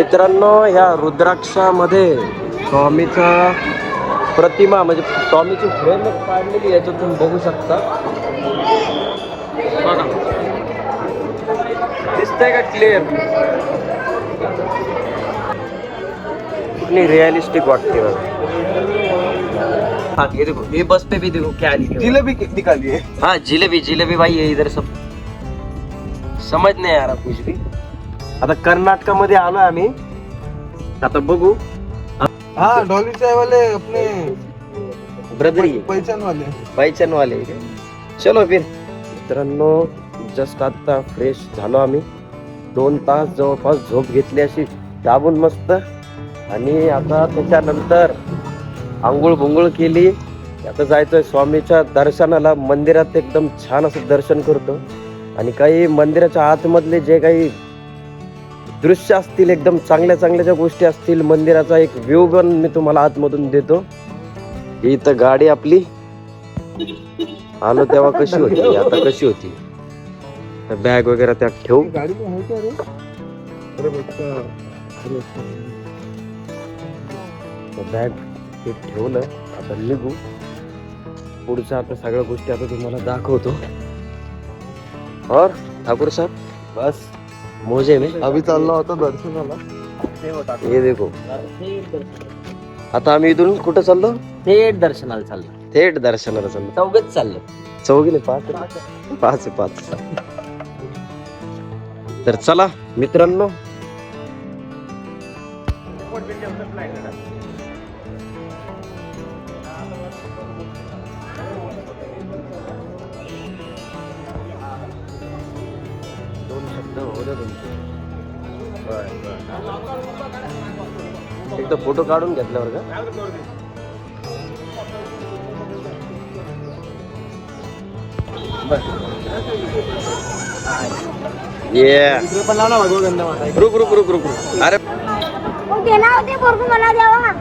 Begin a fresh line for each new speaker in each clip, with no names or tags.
मित्रांनो ह्या रुद्राक्षामध्ये स्वामीचा प्रतिमा म्हणजे स्वामीची फ्रेम काढलेली याच्यातून बघू शकता. बघा. दिसतंय का क्लिअर कितनी रियलिस्टिक वाटते बघा. हाँ ये देखो ये बस पे भी देखो क्या।
जिलेबी निकाली है.
हाँ जिलेबी जिलेबी भाई ये इधर सब. समज नाही यार कुछ भी. आता कर्नाटकामध्ये आलो आम्ही. आता बघू.
हाँ डॉली चाय वाले अपने
ब्रदरी.
पहचान वाले
पैचन वाले चलो फिर. मित्रांनो जस्ट आता फ्रेश झालो आम्ही. दोन तास जवळपास झोप घेतली अशी. दाबून मस्त. आणि आता त्याच्यानंतर आंघोळ बुंगोळ केली. आता जायचंय स्वामीच्या दर्शनाला. मंदिरात एकदम छान असं दर्शन करतो. आणि काही मंदिराच्या आतमधले जे काही दृश्य असतील एकदम चांगल्या चांगल्या ज्या गोष्टी असतील मंदिराचा एक व्ह्यू पण मी तुम्हाला आतमधून देतो. ही इथं गाडी आपली. आलो तेव्हा कशी होती? आता कशी होती? बॅग वगैरे त्यात ठेवू.
गाड़ी में है क्या रे अरे बच्चा अरे
बॅग ते ठेवलं आता निघू. पुढच्या आता सगळ्या गोष्टी आता तुम्हाला दाखवतो. और ठाकूर साहेब? बस. मोजे में।
अभी चालला होता दर्शनाला।
ये देखो। आता आम्ही इथून कुठं चाललो?
थेट दर्शनाला चाललं.
थेट दर्शनाला चाललो.
चौघच चाललं.
चौघीने पाच पाच. पाच. तर चला मित्रांनो फोटो काढून घेतल्यावर का? ये.
पण लाव ना माता
रुक रुक रुक रुक रुक. अरे.
मग देणार होते पोरगू मला द्यावा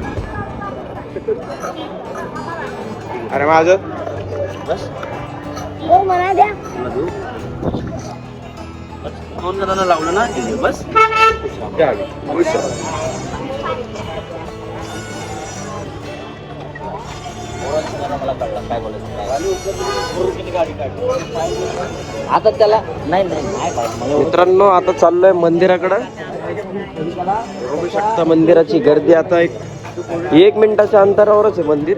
अरे माझं?
हो मला द्या.
दोन जणांना लावलं ना आता त्याला नाही नाही
मित्रांनो आता चाललोय मंदिराकडं. बघू शकता मंदिराची गर्दी आता एक एक मिनिटाच्या अंतरावरच आहे मंदिर.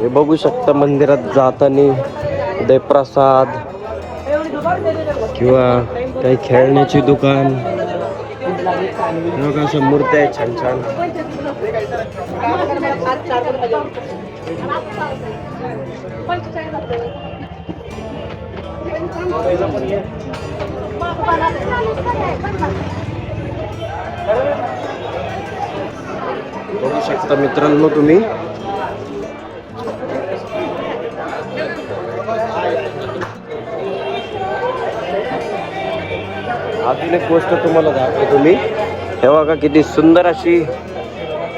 हे बघू शकता मंदिरात जाताना दयप्रसाद किंवा काही खेळण्याची दुकान हे बघा अशा मूर्त्या आहेत छान छान बघू शकता मित्रांनो तुम्ही अजून एक गोष्ट तुम्हाला दाखवतो मी. हे बघा किती सुंदर अशी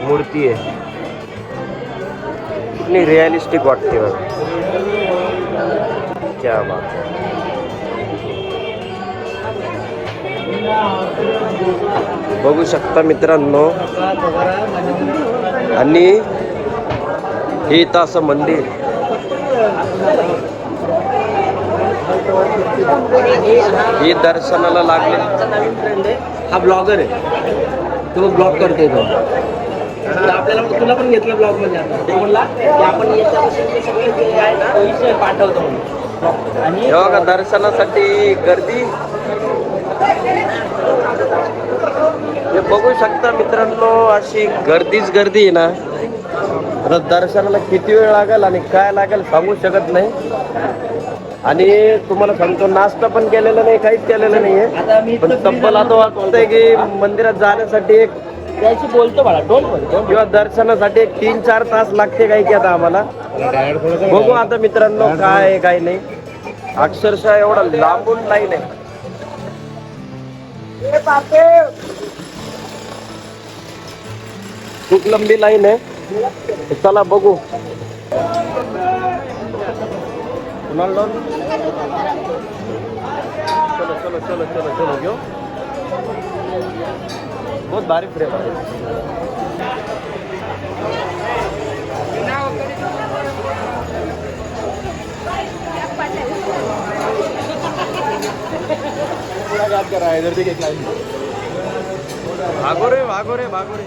मूर्ती आहे. किती रिअलिस्टिक वाटते बघा. क्या बात. बघू शकता मित्रांनो. आणि हे इथं असं मंदिर. हे दर्शनाला लागले.
नवीन ट्रेंड आहे हा ब्लॉगर आहे. तो ब्लॉग करतोय तो. तर आपल्याला मग तुला पण घेतलं ब्लॉगमध्ये आता. तो म्हणला की आपण याच्या वर्षी सगळे जे आहे ना विषय पाठवतो म्हणून. आणि
हे बघा दर्शनासाठी गर्दी. हे बघू शकता मित्रांनो अशी गर्दीच गर्दी आहे ना. आता दर्शनाला किती वेळ लागेल आणि काय लागेल सांगू शकत नाही. आणि तुम्हाला सांगतो नाश्ता पण केलेला नाही काहीच केलेलं नाहीये. पण तब्बल आता वाटतंय की मंदिरात जाण्यासाठी एक
त्याशी बोलतो बाळा डोंट बोल
किंवा दर्शनासाठी एक तीन चार तास लागते काय की आता आम्हाला. बघू आता मित्रांनो काय आहे, काय नाही. अक्षरशः एवढा लांबून लाईन आहे खूप लंबी लाईन आहे. चला बघू. कुणाल डॉन? चलो, चलो चलो चलो चलो घेऊ. बहुत भारी फ्रेम आहे.
पूरा याद कर रहा है इधर देखिए क्लाइंट.
भागो रे भागो रे भागो रे.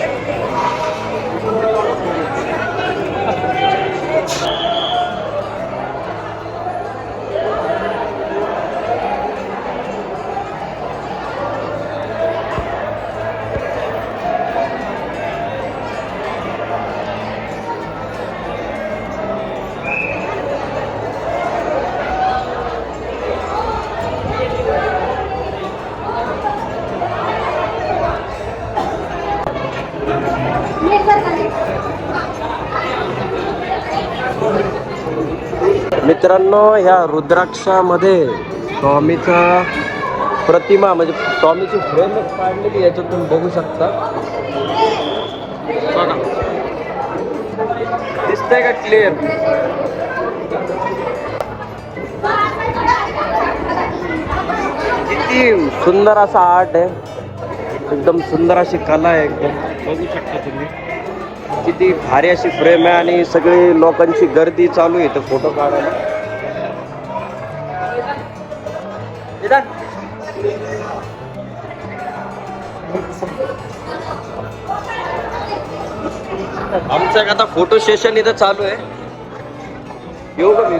मित्रांनो ह्या रुद्राक्षामध्ये स्वामीचा प्रतिमा म्हणजे स्वामीची फ्रेम काढलेली याच्यात तुम्ही बघू शकता. बघा. दिसतंय का क्लिअर किती सुंदर असा आर्ट आहे. एकदम सुंदर अशी कला आहे एकदम. बघू शकता तुम्ही. किती भारी अशी फ्रेम आहे आणि सगळी लोकांची गर्दी चालू आहे इथं फोटो काढायला. आमचं एक आता फोटो सेशन इथं चालू आहे. येऊ का मी?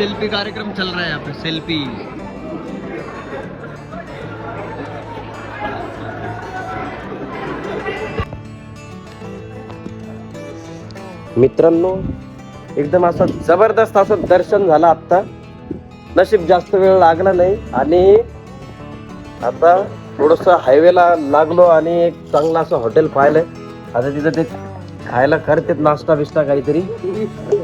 सेल्फी कार्यक्रम चल रहा है यहाँ पे सेल्फी। मित्रांनो एकदम असं जबरदस्त असं दर्शन झालं आत्ता. नशीब जास्त वेळ लागला नाही आणि आता थोडस हायवेला लागलो आणि एक चांगलं असं हॉटेल पाहिलंय. आता तिथं ते खायला करतात नाश्ता बिस्टा काहीतरी.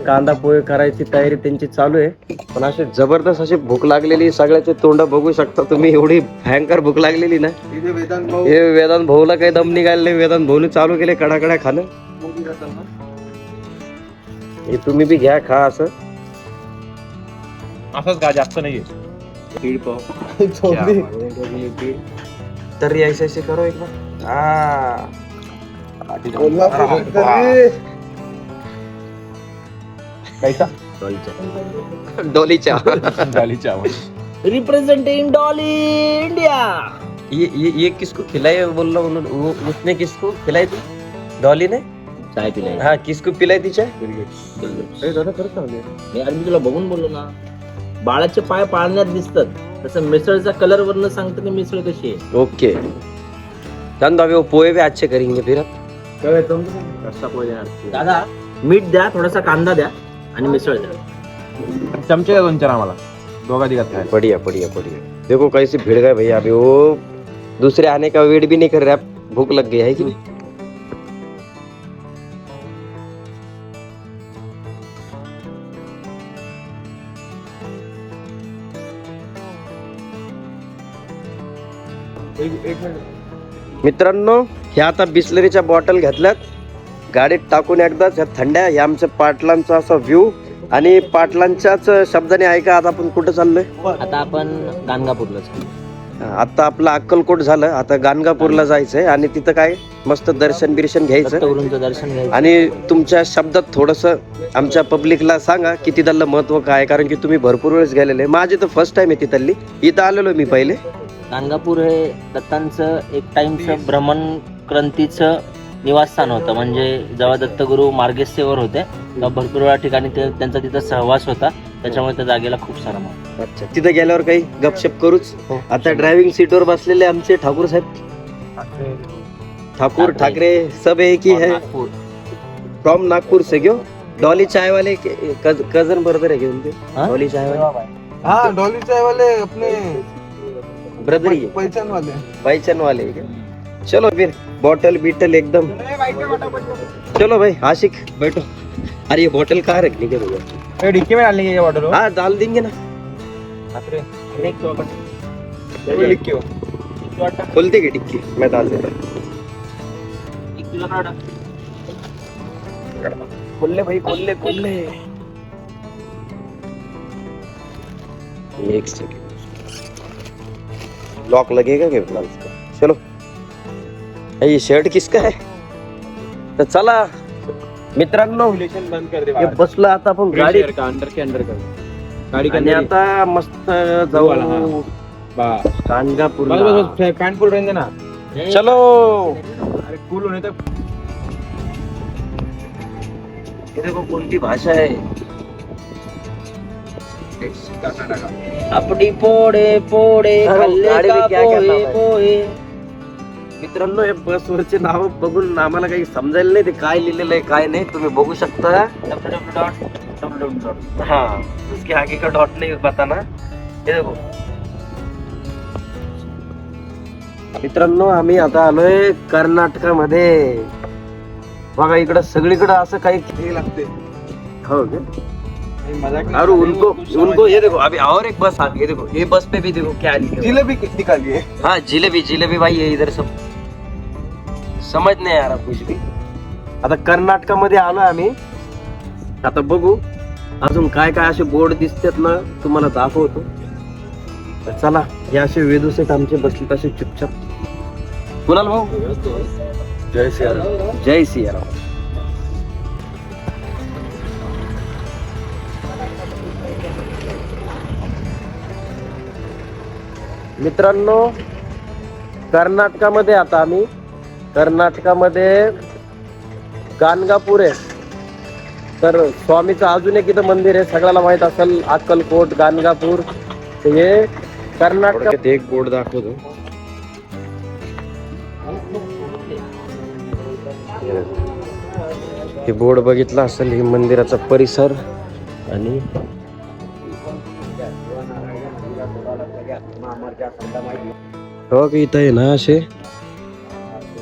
कांदा पोहे करायची तयारी त्यांची चालू आहे. पण अशी जबरदस्त अशी भूक लागलेली सगळ्याचे तोंड बघू शकता तुम्ही एवढी भयंकर भूक लागलेली ना.
इथे वेदांत भाऊ.
हे वेदांत भाऊला काही दम निघाले नाही वेदांत भाऊने चालू केले कडाकडा खाणं. हे तुम्ही बी घ्या खा असं.
असंच का जास्त नाहीये.
तरी ऐसे करो एक बार हा.
कैसा
डोलीच्या
डाली चावल
रिप्रेझेंटिंग डॉली इंडिया
ये ये ये किसको खिलाई बोल रहा उन्होंने वो उसने किसको खिलाई थी डॉली ने
चाय पिलाय
हाँ किसको पिलाई थी चाय
यार मी तुला बघून बोललो ना बाळाचे पाय पाळण्यात दिसतात तसं मिसळचा कलर वरनं सांगतो की मिसळ कशी आहे
ओके जान दो अभी वो पोहे भी अच्छे करेंगे फिर
रस्सा पोहे देणार? दादा मीठ द्या थोडासा कांदा द्या आणि मिसळ द्या.
चमचे द्या दोन चार आम्हाला. दोघा तिघात काय
बढ़िया बढ़िया बढ़िया देखो कैसे भिड़ गए भैया अभी वो। दूसरे आने का वेट भी नहीं कर रहे अब भूख लग गई है कि नहीं? मित्रांनो ह्या आता बिस्लरीच्या बॉटल घेतल्यात. गाडीत टाकून एकदाच ह्या थंड्या ह्या आमच्या पाटलांचा असा व्ह्यू आणि पाटलांच्याच शब्दाने ऐका आता आपण कुठं चाललोय?
आता आपण गाणगापूरला
आता आपलं अक्कलकोट झालं आता गाणगापूरला जायचंय. आणि तिथं काय? मस्त दर्शन बिर्शन घ्यायचं.
दर्शन घ्यायचं.
आणि तुमच्या शब्दात थोडस आमच्या पब्लिकला सांगा की तिथलं महत्त्व काय? आहे. कारण की तुम्ही भरपूर वेळेस गेलेले. माझी तर फर्स्ट टाइम आहे तिथली इथं आलेलो मी पहिले.
गाणगापूर हे दत्तांचं एक टाइमचं भ्रमण क्रांतीचं निवासस्थान होतं. म्हणजे जेव्हा दत्तगुरू मार्गेसेवर होते तेव्हा भरपूर वेळा ठिकाणी ते त्यांचा तिथं सहवास होता. त्याच्यामुळे त्या जागेला खूप सारा महत्त्व
अच्छा. तिथे गेल्यावर काही गपशप करूच?
हो.
आता ड्रायव्हिंग सीटवर बसलेले आमचे ठाकूर साहेब? ठाकुर
ठाकरे.
ठाकरे सब एक ही है.
नागपूर.
फ्रॉम नागपुर से क्यों? डॉली चाय वाले के- कज, कजन ब्रदर है क्या उनके?
हाँ?
डॉली चाय वाले
हाँ डॉली चाय वाले अपने
ब्रदर ही है।
पहचान वाले
पहचान वाले है क्या? चलो फिर बॉटल बीटल एकदम। चलो भाई आशिक बैठो। अरे ये बॉटल कहाँ रखनी के भैया?
डिक्की में डालने की ऑर्डर
हाँ डाल देंगे ना।
लिख के हो.
खोलते की टिक्की मैं डाल देता। खोल ले भाई खोल ले खोल ले। एक सेकंड लॉक लगेगा क्या फ़िलहाल चलो। ये शर्ट किसका है तर चला मित्रांनो
बंद कर दे
हे बसलो आता आपण गाडी
का अंडर के अंडर कर गाड़ी के
आणि
अंदर
आता मस्त जाऊ
हा. बस
कानगापूर
बस बस पैंट फुल रहने देना
चलो.
अरे कूल होने तक
हे देखो कोणती भाषा आहे.
आपली पोडे पोडे
अरे, गाडी में क्या क्या है?
पोहे.
मित्रांनो हे बसवरचे नाव बघून आम्हाला काही समजायला नाही ते काय लिहिलेलं आहे काय नाही तुम्ही बघू शकता हा उसके आगे का डॉट नाही बताना हे देखो मित्रांनो आम्ही आता आलोय कर्नाटकामध्ये बघा इकडं सगळीकडे असं काही
हे लागते
हो का?
मजाक
और उनको उनको ये देखो अभी और एक बस आ गई ये देखो ये बस पे भी देखो क्या लिखा है।
जिलेबी निकालिए
हाँ जिलेबी जिलेबी भाई आहे इधर सब समज नाही यार कुछ भी आता कर्नाटकामध्ये आलोय आम्ही. आता बघू अजून काय काय असे बोर्ड दिसतात ना तुम्हाला दाखवतो. तर चला हे असे वेदूसेट आमचे बसले तसे चुपचाप. कुणाल भाऊ? जय सियाराम जय सियाराम मित्रांनो कर्नाटकामध्ये आता आम्ही कर्नाटकामध्ये गाणगापूर आहे. तर स्वामीचं अजून एक इथं मंदिर आहे. सगळ्याला माहीत असेल अक्कलकोट गाणगापूर. हे कर्नाटक एक बोर्ड दाखवतो. हे बोर्ड बघितलं असेल हे मंदिराचा परिसर आणि हो इथं आहे ना असे.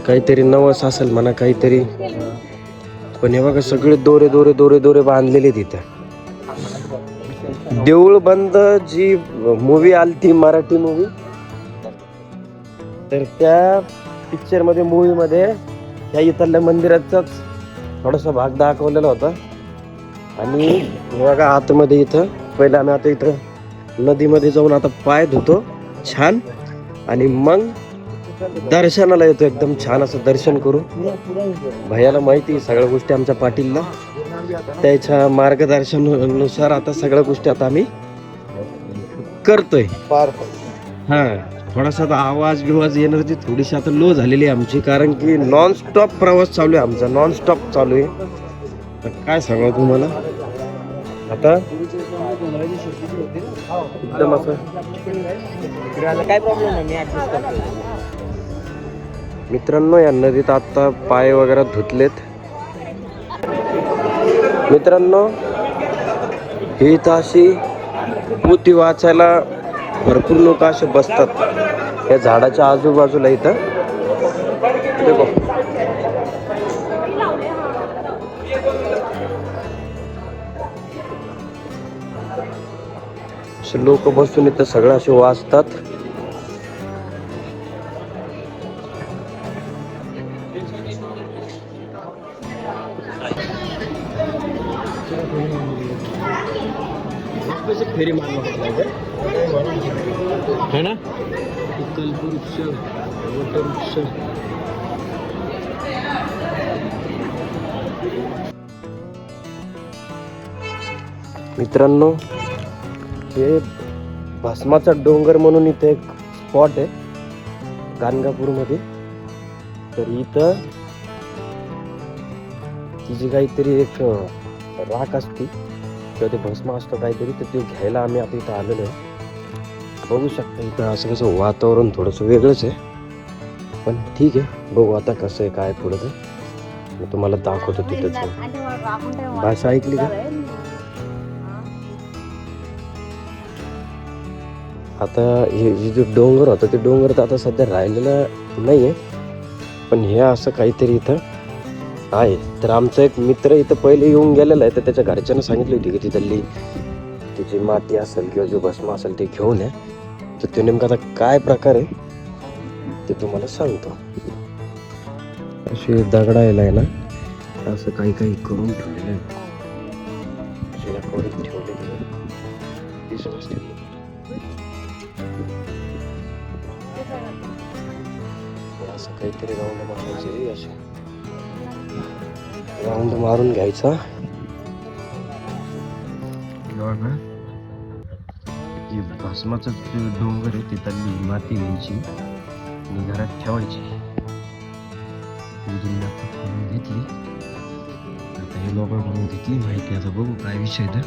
काहीतरी नवस असेल म्हणा काहीतरी. पण हे बघा सगळे दोरे दोरे दोरे दोरे बांधलेले तिथं देऊळ बंद जी मूवी ती मराठी मूवी तर त्या पिक्चरमध्ये मूवी मध्ये त्या इथल्या मंदिराचाच थोडासा भाग दाखवलेला होता. आणि बघा आतमध्ये इथं पहिला आम्ही आता इथं नदीमध्ये जाऊन आता पाय धुतो. छान. आणि मग दर्शनाला येतो एकदम छान असं दर्शन करू भैयाला माहिती आहे सगळ्या गोष्टी आमच्या पाटीलला. त्याच्या मार्गदर्शनानुसार आता सगळ्या गोष्टी आता आम्ही करतोय. हा थोडासा आता आवाज बिवाज एनर्जी थोडीशी आता लो झालेली आहे आमची कारण की नॉन स्टॉप प्रवास चालू आहे आमचा नॉन स्टॉप चालू आहे. तर काय सांगावं तुम्हाला? आता एकदम असं
काय प्रॉब्लेम नाही मी ऍडजस्ट करतो
मित्रांनो या नदीत आता पाय वगैरे धुतलेत. मित्रांनो ही ताशी पोती वाचायला भरपूर लोक असे बसतात. या झाडाच्या आजूबाजूला इथं. देखो लोक बसून इथं सगळं असे वाचतात. मित्रांनो हे भस्माचा डोंगर म्हणून इथे एक स्पॉट आहे गाणगापूरमध्ये. तर इथं तिची काहीतरी एक राख असते. किंवा ते भस्म असतं काहीतरी तर ते घ्यायला आम्ही आता इथं आलेलो आहे. बघू शकता इथं असं कसं वातावरण थोडंसं वेगळंच आहे. पण ठीक आहे बघू आता कसं आहे काय पुढं ते. मी तुम्हाला दाखवतो तिथंच. भाषा ऐकली का? आता हे हे जो डोंगर होता ते डोंगर तर आता सध्या राहिलेलं नाही आहे पण हे असं काहीतरी इथं आहे. तर आमचा एक मित्र इथं पहिले येऊन गेलेला आहे तर त्याच्या घरच्यांना सांगितली होती की तिथली तिची माती असेल किंवा जो भस्म असेल ते घेऊन या. तर ते नेमकं आता काय प्रकार आहे ते तुम्हाला सांगतो. असे दगडायला आहे ना असं काही काही करून ठेवलेलं आहे. राऊंड मारून घ्यायचा. बघा. भस्माचं डोंगर आहे तिथली माती घ्यायची आणि घरात ठेवायची. घेतली. आता हे लोकांकडून घेतली माहिती आता बघू काय विषय तर.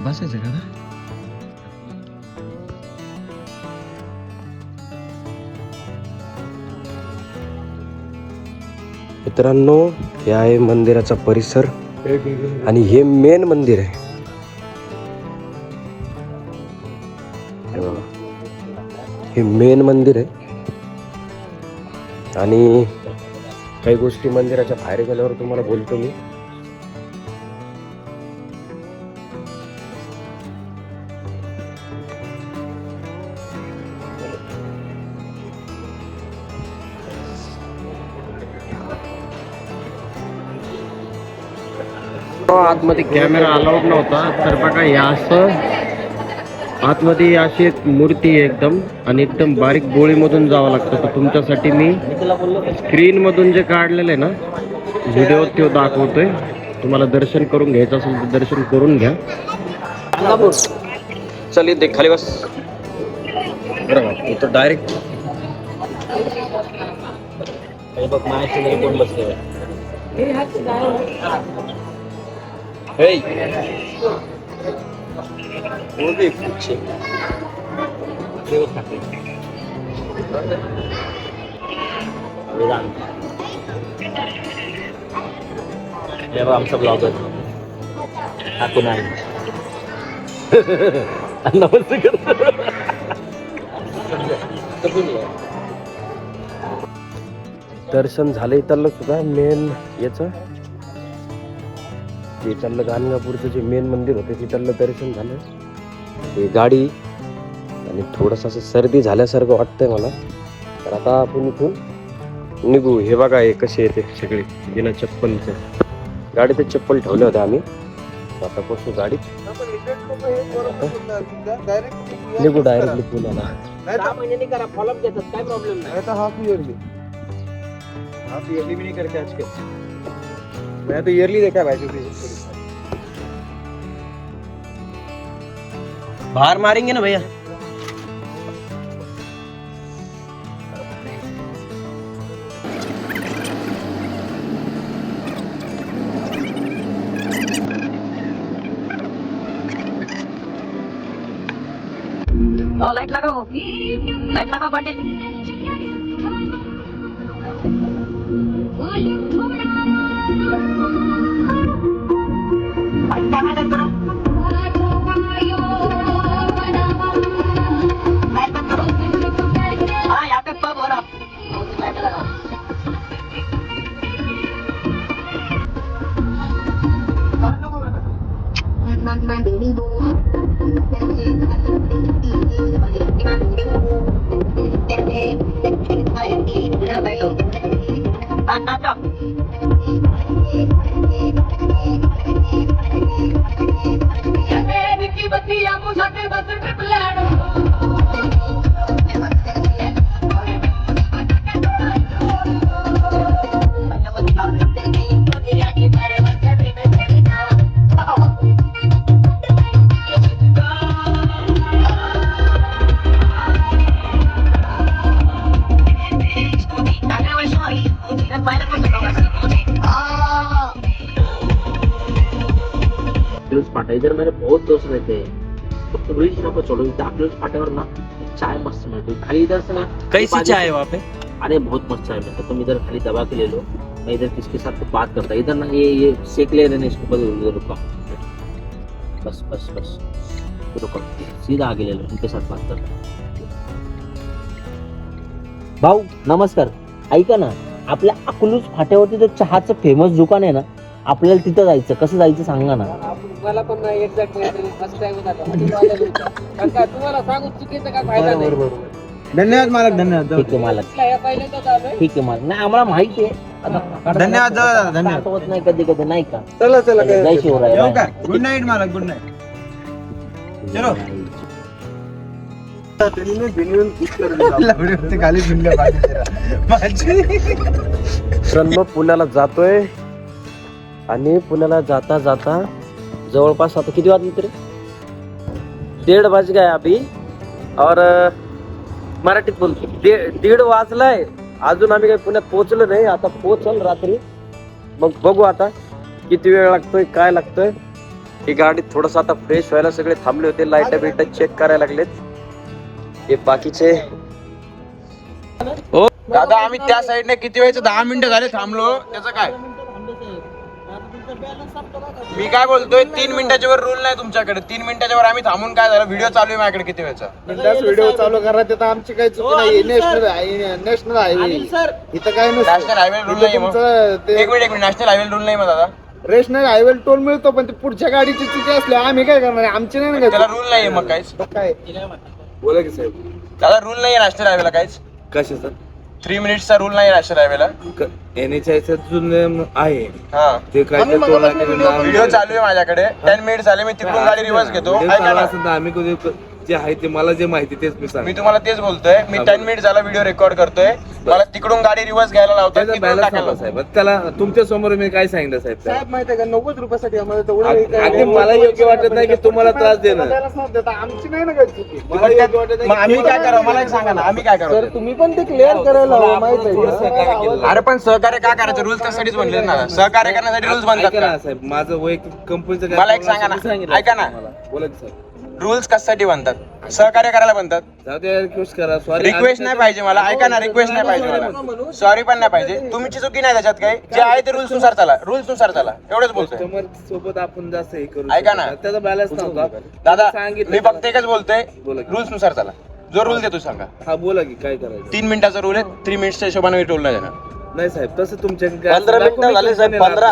बसायचं का मित्रांनो हे आहे मंदिराचा परिसर आणि हे मेन मंदिर आहे. हे हे मेन मंदिर आहे. आणि काही गोष्टी मंदिराच्या बाहेर गेल्यावर तुम्हाला बोलतो मी. आतमध्ये कॅमेरा अलाउड नव्हता तर बघा हे असं आतमध्ये अशी एक मूर्ती आहे एकदम आणि एकदम बारीक गोळीमधून जावं लागतं. तर तुमच्यासाठी मी
मी तुला बोललो का?
स्क्रीन मधून जे काढलेलं आहे ना व्हिडिओ तो दाखवतोय. तुम्हाला दर्शन करून घ्यायचं असेल तर दर्शन करून घ्या. चल इथे खाली बस. बरोबर इथं डायरेक्ट
हे बघ माझ्या Hey! Orada yapıp şey. Ne yok yapayım? Vegan. Devam sa vlogger. Ako na yun. Ang naman siguro.
दर्शन झाले तल्लो सुद्धा मेन याचं इथलं गाणगापूरचं जे मेन मंदिर होतं तिथलं दर्शन झालं. ही गाडी आणि थोडंसं असं सर्दी झाल्यासारखं वाटतंय मला. तर आता आपण इथून निघू. हे बघा हे कसे येते सगळे. बिना चप्पलचं. गाडीत चप्पल ठेवले होते आम्ही. आता बसू गाडीत. निघू डायरेक्टली पुण्याला.
काय प्रॉब्लेम नाही.
मैं तो ईयरली देखा है भाई
बाहर मारेंगे ना भैया?
लाइट लगाओ। लाइट लगाओ, बंडे। na kayo. Patatok. ਸਾਡੇ ਵਿੱਚ ਬੱਤੀ ਆ
ਮੋ ਸਾਡੇ ਬੱਤੀ मेरे बहुत दोस्त रहते हैं तो ब्रिज ना पर इधर आपल्या फाट्यावर ना चाय मस्त मिळते. खाली इधर से ना
कैसी चाय वहाँ पे?
अरे बहुत मस्त चाय मिलता तुम इधर खाली दबा के ले लो मैं इधर किसके साथ तो बात करता. इधर ना ये ये सेक ले रहे इसको ऊपर इधर रुका. बस बस बस. रुको. सीधा आगे ले लो इनके साथ बात करता भाऊ नमस्कार. ऐका ना आपल्या अकलूज फाट्यावरती जो चहाचं फेमस दुकान आहे ना? आपल्याला तिथं जायचं कसं जायचं सांगा ना.
मला पण नाही एक्झॅक्ट फर्स्ट टाइम तुम्हाला सांगू चुकीचं काय फायदा नाही.
धन्यवाद मालक धन्यवाद. जाऊ
ठीक आहे मालक.
कुठला या पहिल्यांदाच आलोय?
ठीक आहे मालक. नाही आम्हाला माहिती आहे. आता
धन्यवाद जाऊ दादा धन्यवाद.
आठवत नाही कधी कधी नाही का?
चला चला काय
जय शिवराय.
येऊ
बाय.
का गुड नाईट मालक गुड नाईट चलो. लवडीवरती खाली भिनल्या माझी
मित्रांनो पुण्याला जातोय. आणि पुण्याला जाता जाता जवळपास आता किती वाजले तरी? दीड वाज गए अभी. और मराठीत बोलतो दे- दीड वाजलाय. अजून आम्ही काही पुण्यात पोहोचलो नाही. आता पोहोचल रात्री. मग बघू आता किती वेळ लागतोय काय लागतोय. ही गाडी थोडस आता फ्रेश व्हायला सगळे थांबले होते. लाइट बिट चेक करायला लागलेत. हे बाकीचे.
दादा आम्ही त्या साईडने किती वेळचं दहा मिनिटं झाले थांबलो. त्याचं काय? मी काय बोलतोय तीन मिनिटाच्या वर रूल नाही तुमच्याकडे. तीन मिनिटाच्या वर आम्ही थांबून काय झालं? व्हिडिओ चालू आहे माझ्याकडे किती वेळचा?
व्हिडिओ चालू करा तिथं आमची काही चुकी नाही नॅशनल नॅशनल हायवे इथं काय
नॅशनल हायवे रूल नाही मग. एक मिनिट एक मिनिट. नॅशनल हायवे रूल नाही मग दादा.
रेशनल हायवे टोल मिळतो पण ते पुढच्या गाडीची चुकी असली आम्ही काय करणार? आमची नाही ना
त्याला रूल नाहीये मग काहीच?
काय?
बोला की साहेब
दादा रूल नाहीये नॅशनल हायवेला काहीच.
कशाचा?
थ्री मिनिट्सचा रूल नाही नॅशनल हायवेला
एनएचआयचा जो नियम आहे
हा.
ते काय
आम्ही
व्हिडिओ चालू आहे माझ्याकडे. टेन मिनिट झाले मी तिकडून गाडी रिव्हर्स घेतो. ऐका ना.
आम्ही कधी जे आहे ते मला जे माहिती तेच मी
मी
सांगतो
तुम्हाला तेच बोलतोय. मी टेन मिनिट झाला व्हिडिओ रेकॉर्ड करतोय. मला तिकडून गाडी रिव्हर्स घ्यायला लावतात तिकडून टाकायला
साहेब त्याला तुमच्यासमोर मी काय सांगितलं साहेब?
साहेब माहिती आहे का? नव्वद रुपयासाठी आम्हाला तेवढं हे
मला योग्य वाटत नाही की तुम्हाला त्रास देणं
द्यायलाच नव्हतं. आता आमची नाही ना काय
मला
आम्ही काय करावं? मला एक सांगा ना आम्ही काय
सर
करावं
तुम्ही पण ते क्लिअर करायला हवं माहीत.
अरे पण सहकार्य का करायचं? रूल्स त्यासाठीच बनले ना. सहकार्य करण्यासाठी रूल्स बनतात
साहेब माझं वैयक्तिक कंपनीचं
मला एक सांगा ना. ऐका ना.
बोला की साहेब.
रूल्स कशासाठी बनतात? सहकार्य करायला बनतात?
रिक्वेस्ट करा. सॉरी
रिक्वेस्ट नाही पाहिजे मला. ऐका ना रिक्वेस्ट नाही पाहिजे मला. सॉरी पण नाही पाहिजे. तुमची चुकी नाही त्याच्यात काही. जे आहे ते रुल्सनुसार चला. रुल्सनुसार चला. एवढंच बोलतोय.
कस्टमर सोबत आपण जास्त हे करू
ऐका ना.
त्याचा बॅलन्स नव्हता.
दादा
सांगितलं
मी फक्त एकच बोलतोय.
बोला की.
रुल्सनुसार चला. जो रूल देतो सांगा.
हा बोला की काय करायचं?
तीन मिनिटाचा रूल आहे. थ्री मिनिटच्या हिशोबाने मी टोल नाही देणार.
नाही साहेब तसं तुमच्या
पंधरा मिनिटं झाले साहेब, पंधरा.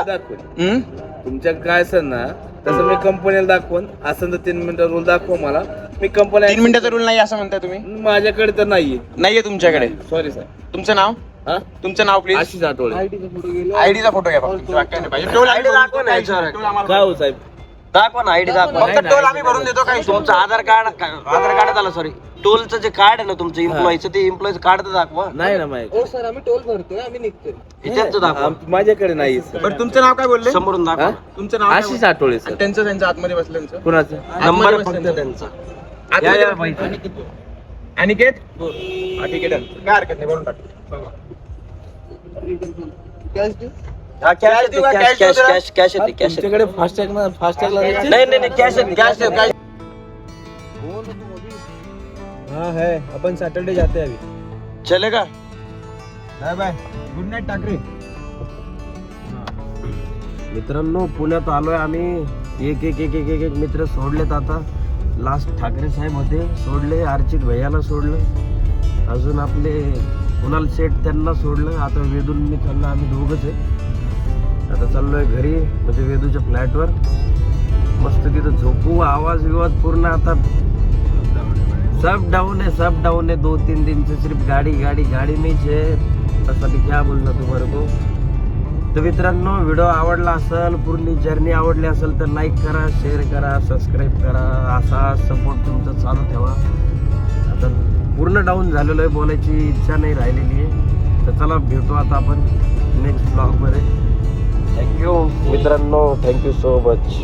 हम्म?
तुमच्या काय असेल ना तसं मी कंपनीला दाखवून असं तर तीन मिनिटं रूल दाखवा मला. मी कंपनी
तीन मिनिटाचा रूल नाही असं म्हणताय तुम्ही?
माझ्याकडे तर नाहीये.
नाहीये तुमच्याकडे?
सॉरी साहेब
तुमचं नाव?
हा?
तुमचं नाव प्लीज
आशिष आठवले.
आयडीचा फोटो घ्या फक्त. बाकी काही नाही पाहिजे. टोल आम्ही.
ID
भरून
दाखवा
देतो,
ना
काही
याच्यावर.
टोल आम्हाला-
काय हो साहेब?
दाखवा ना आयडी दाखवा.
फक्त टोल आम्ही भरून देतो काही
तुमचं आधार कार्ड आधार कार्ड झालं सॉरी टोलचं जे कार्ड आहे ना तुमचं एम्प्लॉईचं ते एम्प्लॉईचं कार्ड तर दाखवा.
नाही ना माझ्याकडे
हो सर आम्ही टोल भरतोय आम्ही निघतोय.
ह्याच्यात दाखवा.
आम- माझ्याकडे नाही सर.
बरं तुमचं नाव काय बोलले?
समोरून दाखवा.
हा?
तुमचं नाव काय
आशिष
बोलले?
आठवले
आणि
सर.
त्यांचं त्यांचं आतमध्ये बसलं त्यांचं
कुणाचं
नंबर
आतमध्ये
फक्त त्यांचा.
आतमध्ये
या.
अनिकेत? हा ठीक आहे डन. काय हरकत नाही भरून टाक.
हा कॅश
देऊ का?
कॅश
Cash देऊ
कॅश
तुला?
कॅश कॅश येते कॅश येते.
तुमच्याकडे फास्टॅग ना फास्टॅग
नाही नाही नाही कॅश येते
कॅश देऊ कॅश
हाँ है. अपन सैटरडे जाते हैं अभी
चलेगा
bye bye. Good night Thackeray
मित्रांनो पुण्यात आलोय आम्ही. एक एक एक एक एक एक मित्र सोडलेत आता. लास्ट ठाकरे साहेब होते सोडले. अर्चित भैयाला सोडलं. अजून आपले कुणाल शेठ त्यांना सोडलं. आता वेदून मी चाललो आम्ही दोघंच आहे. आता चाललोय घरी म्हणजे वेदूच्या फ्लॅटवर. मस्त तिथं झोपू आवाज विवाज पूर्ण आता. सब डाऊन है सब डाउन है दो तीन दिन से सिर्फ गाड़ी गाड़ी गाड़ी मीच आहे. है मी क्या बोलणार तुम्हाला को तर मित्रांनो व्हिडिओ आवडला असेल पूर्ण जर्नी आवडली असेल तर लाईक करा शेअर करा सबस्क्राईब करा. असा सपोर्ट तुमचा चालू ठेवा. आता पूर्ण डाऊन झालेलो आहे बोलायची इच्छा नाही राहिलेली आहे. तर चला भेटू आता आपण नेक्स्ट ब्लॉगमध्ये थँक्यू मित्रांनो थँक्यू सो मच